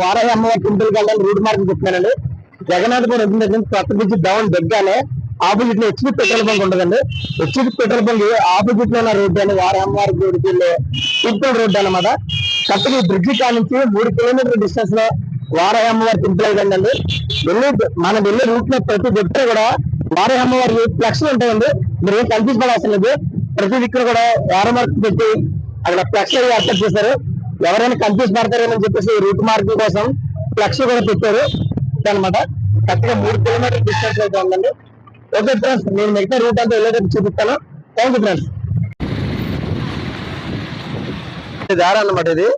వారాయి అమ్మవారి టెంపుల్కి వెళ్ళాలి రూట్ మార్క్ చెప్తున్నానండి జగన్నాథపురం వచ్చిన దగ్గర నుంచి కొత్త బ్రిడ్జ్ డౌన్ దగ్గరనే ఆపోజిట్లో హెచ్పి పెట్రోల్ బంక్ ఉండదండి హెచ్పి పెట్రోల్ బంక్ ఆపోజిట్లో ఉన్న రోడ్డు అని వారాయి అమ్మవారి గుడికి వెళ్ళే రోడ్డు అనమాట కొత్తగా ఈ బ్రిడ్జి కాడ నుంచి మూడు కిలోమీటర్ డిస్టెన్స్లో వారాయి అమ్మవారి టెంపుల్ వెళ్ళండి. వెళ్ళి మనం వెళ్ళే రూట్లో ప్రతి దగ్గర కూడా వారాయి అమ్మవారి ఫ్లెక్స్ ఉంటాయండి. మీరు ఏం కన్ఫ్యూజ్ పడాల్సిన లేదు. ప్రతి దిక్కున కూడా వారం మార్క్ పెట్టి అక్కడ ఫ్లెక్స్ అవి ఏర్పాటు చేశారు. ఎవరైనా కన్ఫ్యూజ్ పడతారేమని చెప్పేసి రూట్ మార్కింగ్ కోసం ఫ్లెక్స్ కూడా పెట్టారు. అనమాట కరెక్ట్గా మూడు కిలోమీటర్ డిస్టెన్స్ అయితే ఉందండి. ఓకే ఫ్రెండ్స్ నేను మిగతా రూట్ అంతా వెళ్ళేటప్పుడు చూపిస్తాను. థ్యాంక్ యూ ఫ్రెండ్స్ దారి అన్నమాట ఇది.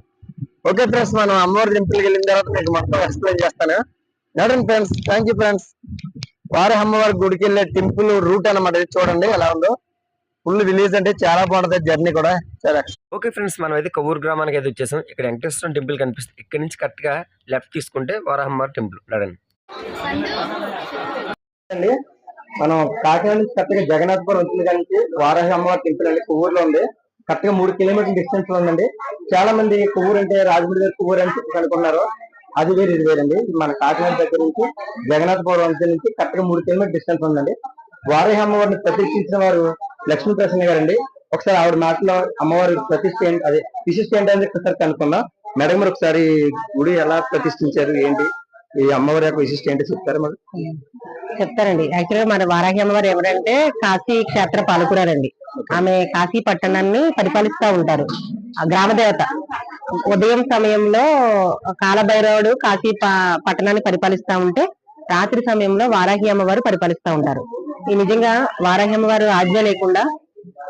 ఓకే ఫ్రెండ్స్ మనం అమ్మవారి టెంపుల్కి వెళ్ళిన తర్వాత మీకు మొత్తం ఎక్స్ప్లెయిన్ చేస్తాను. నడండి ఫ్రెండ్స్ థ్యాంక్ యూ ఫ్రెండ్స్ వారి అమ్మవారి గుడికి వెళ్ళే టెంపుల్ రూట్ అన్నమాట ఇది చూడండి ఎలా ఉందో. ఫుల్ విలేజ్ అంటే చాలా బాగుంటుంది జర్నీ కూడా. చాలా ఓకే ఫ్రెండ్స్ మనం అయితే కొవ్వూరు గ్రామానికి అయితే వచ్చేసాం. ఇక్కడ వెంకటేశ్వర టెంపుల్ కనిపిస్తుంది. ఇక్కడ నుంచి కరెక్ట్గా లెఫ్ట్ తీసుకుంటే వరహమ్మవారి టెంపుల్. నడండి అండి మనం కాకినాడ నుంచి కరెక్ట్గా జగన్నాథపురం వచ్చిన కాడి నుంచి వారాహి అమ్మవారి టెంపుల్ అండి. కొవ్వూరులో ఉంది. కరెక్ట్గా మూడు కిలోమీటర్ డిస్టెన్స్లో ఉందండి. చాలా మంది కొవ్వూరు అంటే రాజమండ్రి దగ్గర కొవ్వూరు అని చెప్పి అనుకున్నారు అది వేరు ఇది వేరండి. మన కాకినాడ దగ్గర నుంచి జగన్నాథపురం నుంచి కరెక్ట్గా మూడు కిలోమీటర్ డిస్టెన్స్ ఉందండి. వారాహి అమ్మవారిని ప్రతిష్ఠించిన వారు లక్ష్మీ ప్రసన్న గారండి. ఒకసారి ఆవిడ మాటలో అమ్మవారి ప్రతిష్ఠ ఏంటి అదే విశిష్ట ఏంటని ఒకసారి కనుక్కుందాం. మేడం గారు ఒకసారి గుడి ఎలా ప్రతిష్ఠించారు ఏంటి? ఈ అమ్మవారి యొక్క విశిష్ట ఏంటి చెప్తారా మరి? చెప్తారండి. యాక్చువల్గా మన వారాహి అమ్మవారు ఎవరంటే కాశీ క్షేత్ర పాలకురారండి ఆమె కాశీ పట్టణాన్ని పరిపాలిస్తా ఉంటారు. ఆ గ్రామ దేవత. ఉదయం సమయంలో కాలభైరవుడు కాశీ పట్టణాన్ని పరిపాలిస్తా ఉంటే రాత్రి సమయంలో వారాహి అమ్మవారు పరిపాలిస్తా ఉంటారు. ఈ నిజంగా వారాహి అమ్మవారు ఆజ్ఞ లేకుండా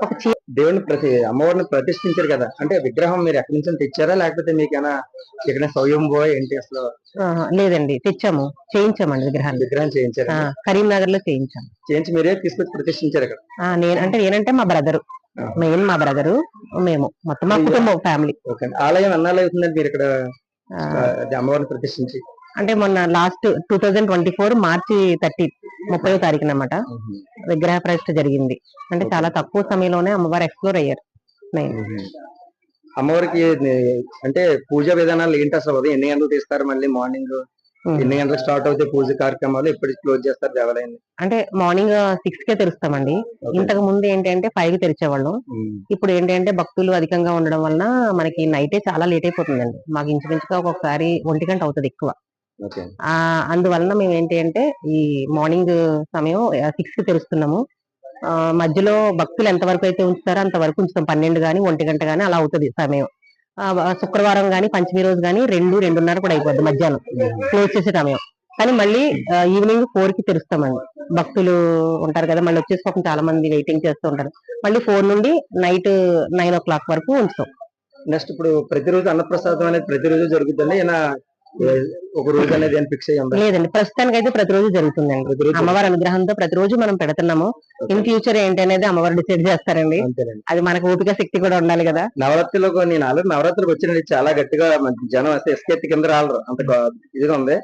ఒక దేవుని ప్రతి అమ్మవారిని ప్రతిష్ఠించారు కదా. అంటే విగ్రహం మీరు ఎక్కడి నుంచి తెచ్చారా? లేకపోతే మీకేనా ఇక్కడ పోయి ఏంటి అసలు? ఆహా, లేదండి. తెచ్చాము. చేయించామండి విగ్రహాన్ని. విగ్రహం చేయించారు? ఆ, కరీంనగర్లో చేయించాము చేయించి మీరే తీసుకొచ్చి ప్రతిష్ఠించారు ఇక్కడ ఆ, నేను అంటే నేనంటే మా బ్రదరు. ఆ. మెయిన్ మా బ్రదరు మేము. మొత్తం మా కుటుంబం ఫ్యామిలీ. ఓకే. ఆలయం ఎన్నాళ్ళు అవుతుందండి మీరు ఇక్కడ? ఆ, అది అమ్మవారిని ప్రతిష్ఠించి. అంటే మొన్న last two thousand twenty four March thirty ముప్పై తారీఖున అనమాట విగ్రహ ప్రతిష్ఠ జరిగింది. అంటే చాలా తక్కువ సమయంలోనే అమ్మవారు ఎక్స్ప్లోర్ అయ్యారు. మెయిన్ అమ్మవారికి అంటే పూజా విధానాలు ఏంటి అసలు? ఉదయం ఎన్ని గంటలు తీస్తారు మళ్ళీ మార్నింగ్ ఎన్ని గంటలకు స్టార్ట్ అవుతాయి పూజ కార్యక్రమాలు? ఎప్పుడు క్లోజ్ చేస్తారు దేవాలయాన్ని? అంటే మార్నింగ్ సిక్స్ కే తెరుస్తామండి. ఇంతకు ముందు ఏంటంటే ఫైవ్కి తెరిచేవాళ్ళం. ఇప్పుడు ఏంటంటే భక్తులు అధికంగా ఉండడం వలన మనకి నైటే చాలా లేట్ అయిపోతుందండి. మాకు ఇంచుమించుగా ఒక్కొక్కసారి ఒంటి గంట అవుతుంది ఎక్కువ. అందువలన మేము ఏంటి అంటే ఈ మార్నింగ్ సమయం సిక్స్కి తెరుస్తున్నాము మధ్యలో భక్తులు ఎంత వరకు అయితే ఉంచుతారో అంత వరకు ఉంచుతాం. పన్నెండు గాని ఒంటి గంట గాని అలా అవుతుంది సమయం. శుక్రవారం గాని పంచమి రోజు గాని రెండు రెండున్నర కూడా అయిపోద్ది మధ్యాహ్నం. క్లోజ్ చేసే సమయం. కానీ మళ్ళీ ఈవినింగ్ ఫోర్కి తెరుస్తామండి. భక్తులు ఉంటారు కదా మళ్ళీ వచ్చేసి పాపం చాలా మంది వెయిటింగ్ చేస్తూ ఉంటారు. మళ్ళీ ఫోర్ నుండి నైట్ నైన్ ఓ క్లాక్ వరకు ఉంచుతాం. నెక్స్ట్ ఇప్పుడు ప్రతిరోజు అన్నప్రసాదం అనేది ప్రతిరోజు జరుగుతుంది? ఏ, ఒక రోజు అనేది ఏం ఫిక్స్ అయ్యి లేదండి ప్రస్తుతానికి అయితే ప్రతిరోజు జరుగుతుందండి అమ్మవారి అనుగ్రహంతో ప్రతిరోజు మనం పెడుతున్నాము. ఇన్ ఫ్యూచర్ ఏంటి అనేది అమ్మవారు డిసైడ్ చేస్తారండి. అది మనకు ఓపిక శక్తి కూడా ఉండాలి కదా. నవరాత్రిలో కొన్ని నాలుగు నవరాత్రికి వచ్చినండి చాలా గట్టిగా జనం ఎస్కెత్తి కింద రాలరు. అంత ఇదిగా ఉంది.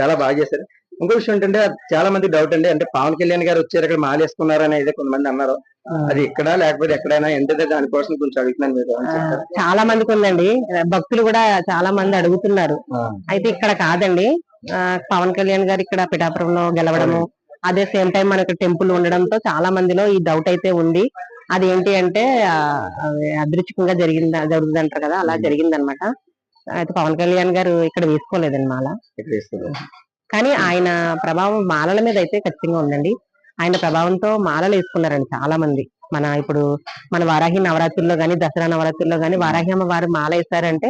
చాలా బాగా చేశారు. ఇంకో విషయం ఏంటంటే చాలా మంది డౌట్ అండి. అంటే పవన్ కళ్యాణ్ గారు వచ్చారు ఇక్కడ మాల వేసుకున్నారు అనేది కొంతమంది అన్నారు. అది ఇక్కడ లేకపోతే ఎక్కడైనా ఏంటంటే దానికోసం కొంచెం అడుగుతున్నాను మీరు చాలా మందికి ఉందండి. భక్తులు కూడా చాలా మంది అడుగుతున్నారు. అయితే ఇక్కడ కాదండి. పవన్ కళ్యాణ్ గారు ఇక్కడ పిఠాపురంలో గెలవడము అదే సేమ్ టైం మనకి టెంపుల్ ఉండడంతో చాలా మందిలో ఈ డౌట్ అయితే ఉంది. అది ఏంటి అంటే ఆ, అది అదృష్టంగా జరిగింది జరుగుతుంది అంటారు కదా అలా జరిగింది అనమాట అయితే పవన్ కళ్యాణ్ గారు ఇక్కడ వేసుకోలేదండి మాల. ఇక్కడ వేస్తున్నారు. కానీ ఆయన ప్రభావం మాలల మీద అయితే ఖచ్చితంగా ఉందండి. ఆయన ప్రభావంతో మాలలు వేసుకున్నారండి చాలా మంది మన ఇప్పుడు మన వారాహి నవరాత్రుల్లో గాని దసరా నవరాత్రుల్లో గాని వారాహి అమ్మ వారు మాల వేస్తారంటే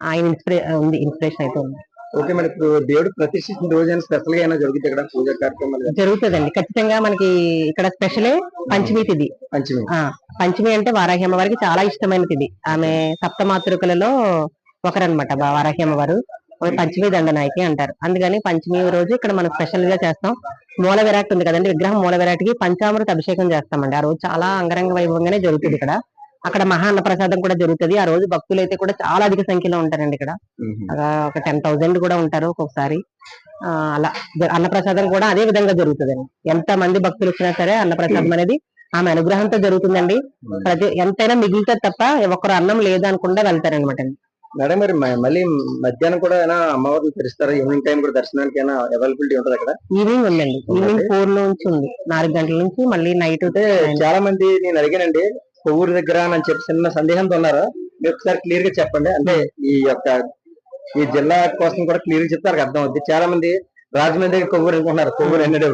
ఆయన ఇన్స్పిరే ఉంది ఇన్స్పిరేషన్ అయితే ఉంది. ఓకే మరి ఇప్పుడు దేవుడు ప్రతిష్ఠించిన రోజు స్పెషల్గా అయినా జరుగుతుంది ఇక్కడ పూజ కార్యక్రమాలు కానీ జరుగుతుందండి. ఖచ్చితంగా మనకి ఇక్కడ స్పెషలే పంచమి తిథి పంచమి. ఆ పంచమి అంటే వారాహి అమ్మవారికి చాలా ఇష్టమైన తిథి ఆమె సప్తమాతృకలలో ఒకరనమాట వారాహి అమ్మవారు. పంచమి దండనాయకి అంటారు. అందుకని పంచమి రోజు ఇక్కడ మనం స్పెషల్గా చేస్తాం. మూల విరాట్ ఉంది కదండి విగ్రహం మూల విరాట్కి పంచామృత అభిషేకం చేస్తామండి. ఆ రోజు చాలా అంగరంగ వైభవంగానే జరుగుతుంది ఇక్కడ. అక్కడ మహా అన్నప్రసాదం కూడా జరుగుతుంది. ఆ రోజు భక్తులు అయితే కూడా చాలా అధిక సంఖ్యలో ఉంటారండి ఇక్కడ. ఒక టెన్ థౌసండ్ కూడా ఉంటారు ఒక్కొక్కసారి. అలా అన్నప్రసాదం కూడా అదే విధంగా జరుగుతుందండి. ఎంత మంది భక్తులు వచ్చినా సరే అన్నప్రసాదం అనేది ఆమె అనుగ్రహంతో జరుగుతుందండి. ప్రతి ఎంతైనా మిగులుతుంది తప్ప ఒక్కరు అన్నం లేదు అనకుండా వెళ్తారనమాట మేడం మరి మళ్ళీ మధ్యాహ్నం కూడా ఏమైనా అమ్మవారిని తెరుస్తారా? ఈవినింగ్ టైం కూడా దర్శనానికి ఏమైనా అవైలబిలిటీ ఉంటుంది అక్కడ ఈవినింగ్ ఉందండి. ఈవినింగ్ ఫోర్ నుంచి ఉంది. నాలుగు గంటల నుంచి మళ్ళీ నైట్ అంటే చాలా మంది నేను అడిగానండి కొవ్వూరు దగ్గర అని చెప్పి చిన్న సందేహంతో ఉన్నారు. మీరు ఒకసారి క్లియర్గా చెప్పండి. అంటే ఈ యొక్క ఈ జిల్లా కోసం కూడా క్లియర్గా చెప్తే వాళ్ళకి అర్థం అవుద్ది చాలా మంది రాజమండ్రి కొవ్వూరు అనుకుంటున్నారు. కొవ్వూరు ఎన్నడే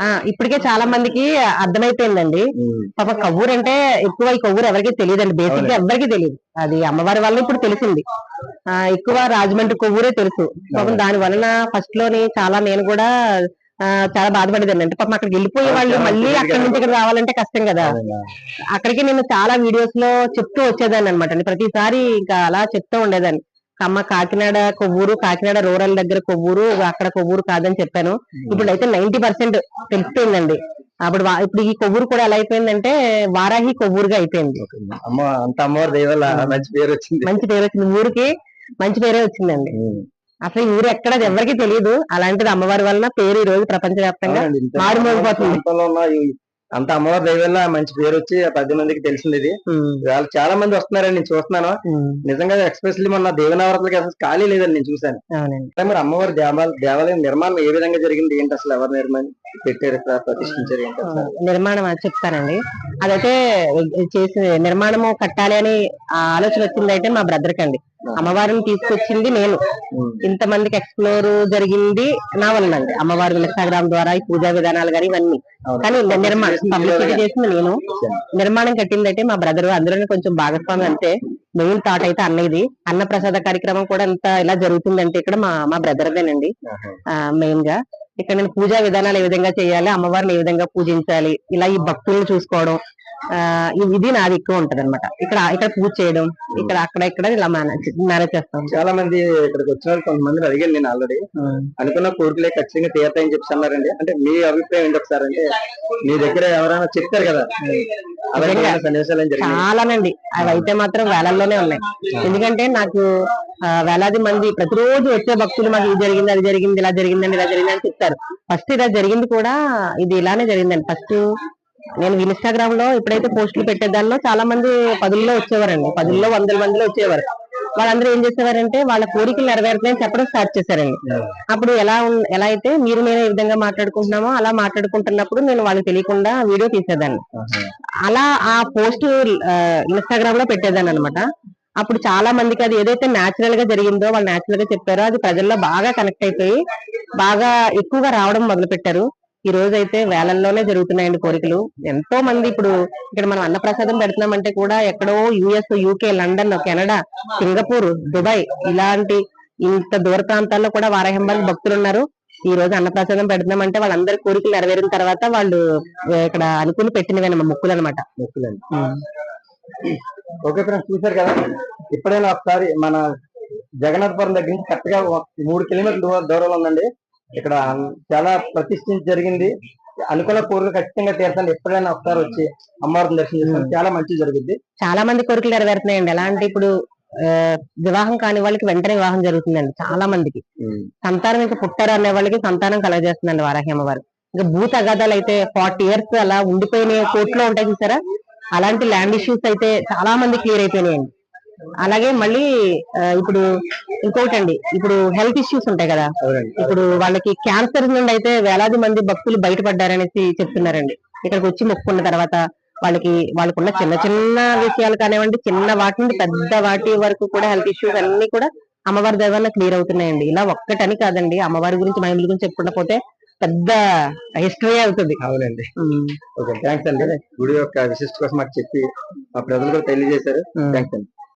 ఆ ఇప్పటికే చాలా మందికి అర్థమైపోయిందండి. పాప కొవ్వూరు అంటే ఎక్కువ ఈ కొవ్వూరు ఎవరికి తెలియదండి. బేసిక్గా ఎవరికి తెలియదు. అది అమ్మవారి వల్ల ఇప్పుడు తెలిసింది. ఆ ఎక్కువ రాజమండ్రి కొవ్వూరే తెలుసు. పాపం దాని వలన ఫస్ట్లోని చాలా నేను కూడా ఆ, చాలా బాధపడేదాన్ని. అంటే పాపం అక్కడికి వెళ్ళిపోయే వాళ్ళు మళ్ళీ అక్కడి నుంచి ఇక్కడ రావాలంటే కష్టం కదా. అక్కడికి నేను చాలా వీడియోస్లో చెప్తూ వచ్చేదాన్ని అనమాట ప్రతిసారి ఇంకా అలా చెప్తూ ఉండేదాన్ని. అమ్మ కాకినాడ కొవ్వూరు కాకినాడ రూరల్ దగ్గర కొవ్వూరు అక్కడ కొవ్వూరు కాదని చెప్పాను. ఇప్పుడు అయితే నైన్టీ పర్సెంట్ తెలిసిపోయిందండి. అప్పుడు ఇప్పుడు ఈ కొవ్వూరు కూడా ఎలా అయిపోయిందంటే వారాహి కొవ్వూరుగా అయిపోయింది. మంచి పేరు వచ్చింది. మంచి పేరు వచ్చింది. ఊరికి మంచి పేరే వచ్చిందండి. అసలు ఈ ఊరు ఎక్కడ ఎవరికి తెలియదు. అలాంటిది అమ్మవారి వలన పేరు ఈ రోజు ప్రపంచవ్యాప్తంగా మారుమోగిపోతుంది. అంత అమ్మవారి దయవల్ల మంచి పేరు వచ్చి పది మందికి తెలిసింది ఇది. వాళ్ళు చాలా మంది వస్తున్నారండి నేను చూస్తున్నాను. నిజంగా ఎక్స్పెషల్లీ మొన్న దేవనవరాత్రులకి అసలు ఖాళీ లేదండి నేను చూశాను. మరి అమ్మవారి దేవాలయం దేవాలయం నిర్మాణం ఏ విధంగా జరిగింది ఏంటి అసలు ఎవరు నిర్మాణం పెట్టారు ప్రతిష్ఠించారు ఏంటి నిర్మాణం అది చెప్తానండి. అదైతే చేసి నిర్మాణము కట్టాలి అని ఆలోచన వచ్చింది అయితే మా బ్రదర్ కండి. అమ్మవారిని తీసుకొచ్చింది నేను. ఇంతమందికి ఎక్స్ప్లోర్ జరిగింది నా వలనండి అమ్మవారి ఇన్స్టాగ్రామ్ ద్వారా ఈ పూజా విధానాలు కానీ ఇవన్నీ. కానీ నిర్మాణం చేసింది పబ్లిసిటీ. చేసింది నేను నిర్మాణం కట్టింది అయితే మా బ్రదర్ అందులోనే కొంచెం భాగస్వామి అంటే మెయిన్ థాట్ అయితే అన్నది అన్న ప్రసాద కార్యక్రమం కూడా ఎంత ఇలా జరుగుతుందంటే ఇక్కడ మా మా బ్రదర్దేనండి. మెయిన్గా ఇక్కడ నేను పూజా విధానాలు ఏ విధంగా చేయాలి అమ్మవారిని ఏ విధంగా పూజించాలి ఇలా ఈ భక్తులను చూసుకోవడం ఇది నాది ఎక్కువ ఉంటది ఇక్కడ ఇక్కడ పూజ చేయడం ఇక్కడ అక్కడ ఇక్కడ ఇలా మేనేజ్ మేనేజ్ చేస్తాం. చాలా మంది ఇక్కడికి వచ్చిన కొంతమంది అడిగాను నేను ఆల్రెడీ అనుకున్న కోరికలే ఖచ్చితంగా తీరుతాయని చెప్పి అన్నారండి. అంటే మీ అభిప్రాయం ఏంటి ఒకసారి అంటే మీ దగ్గర ఎవరైనా చెప్తారు కదా? చాలానండి అవి అయితే మాత్రం వేలల్లోనే ఉన్నాయి. ఎందుకంటే నాకు వేలాది మంది ప్రతిరోజు వచ్చే భక్తులు మాకు ఇది జరిగింది అది జరిగింది ఇలా జరిగిందండి ఇలా జరిగింది అని చెప్తారు. ఫస్ట్ ఇలా జరిగింది కూడా ఇది ఇలానే జరిగిందండి. ఫస్ట్ నేను ఇన్స్టాగ్రామ్లో ఎప్పుడైతే పోస్టులు పెట్టేదాన్నో చాలా మంది పదుల్లో వచ్చేవారండి. పదుల్లో వందల మందిలో వచ్చేవారు. వాళ్ళందరూ ఏం చేసేవారంటే వాళ్ళ కోరికలు నెరవేరుతాయని చెప్పడం స్టార్ట్ చేశారండి. అప్పుడు ఎలా ఎలా అయితే మీరు నేను ఏ విధంగా మాట్లాడుకుంటున్నామో అలా మాట్లాడుకుంటున్నప్పుడు నేను వాళ్ళకి తెలియకుండా వీడియో తీసేదాన్ని. అలా ఆ పోస్ట్ ఇన్స్టాగ్రామ్లో పెట్టేదాన్ని అనమాట అప్పుడు చాలా మందికి అది ఏదైతే న్యాచురల్గా జరిగిందో వాళ్ళు న్యాచురల్గా చెప్పారో అది ప్రజల్లో బాగా కనెక్ట్ అయిపోయి బాగా ఎక్కువగా రావడం మొదలు పెట్టారు ఈ రోజు అయితే వేలల్లోనే జరుగుతున్నాయండి కోరికలు. ఎంతో మంది ఇప్పుడు ఇక్కడ మనం అన్నప్రసాదం పెడుతున్నామంటే కూడా ఎక్కడో US UK London Canada Singapore Dubai ఇలాంటి ఇంత దూర ప్రాంతాల్లో కూడా వారాహింబాలి భక్తులు ఉన్నారు ఈ రోజు అన్నప్రసాదం పెడుతున్నామంటే వాళ్ళందరి కోరికలు నెరవేరిన తర్వాత వాళ్ళు ఇక్కడ అనుకుని పెట్టినవి ముక్కులు అనమాట ఓకే ఫ్రెండ్స్ చూసారు కదా? ఇప్పుడైనా ఒకసారి మన జగన్నాథపురం దగ్గర నుంచి కరెక్ట్గా మూడు కిలోమీటర్ల దూరం దూరంలో ఉందండి. ఇక్కడ చాలా ప్రతిష్ఠించి జరిగింది. అనుకున్న కోరికలు ఖచ్చితంగా తీర్చాలి ఎప్పుడైనా ఒకసారి వచ్చి అమ్మవారిని దర్శనం చేసుకోండి చాలా మంచి జరుగుద్ది చాలా మంది కోరికలు నెరవేరుతున్నాయండి. ఎలా అంటే ఇప్పుడు వివాహం కాని వాళ్ళకి వెంటనే వివాహం జరుగుతుందండి చాలా మందికి. సంతానం ఇంకా పుట్టారు అనే వాళ్ళకి సంతానం కలగజేస్తుందండి వారాహి అమ్మవారు. ఇంకా భూత అగాధాలు అయితే ఫార్టీ ఇయర్స్ అలా ఉండిపోయిన కోర్టులో ఉంటాయి చూసారా? అలాంటి ల్యాండ్ ఇష్యూస్ అయితే చాలా మంది క్లియర్ అయిపోయినాయండి. అలాగే మళ్ళీ ఇప్పుడు ఇంకొకటి అండి ఇప్పుడు హెల్త్ ఇష్యూస్ ఉంటాయి కదా. ఇప్పుడు వాళ్ళకి క్యాన్సర్ నుండి అయితే వేలాది మంది భక్తులు బయటపడ్డారనేసి చెప్తున్నారండి. ఇక్కడికి వచ్చి మొక్కుకున్న తర్వాత వాళ్ళకి వాళ్ళకున్న చిన్న చిన్న విషయాలు కానివ్వండి చిన్న వాటి నుండి పెద్ద వాటి వరకు కూడా హెల్త్ ఇష్యూస్ అన్ని కూడా అమ్మవారి వల్ల క్లియర్ అవుతున్నాయండి. ఇలా ఒక్కటని కాదండి. అమ్మవారి గురించి మహిళల గురించి చెప్పుకుంటా పోతే పెద్ద హిస్టరీ అవుతుంది. అవునండి. ఓకే థ్యాంక్స్ అండి. గుడి యొక్క విశిష్ట కోసం మాకు చెప్పి మా ప్రజలు కూడా తెలియజేశారు. థ్యాంక్స్ అండి.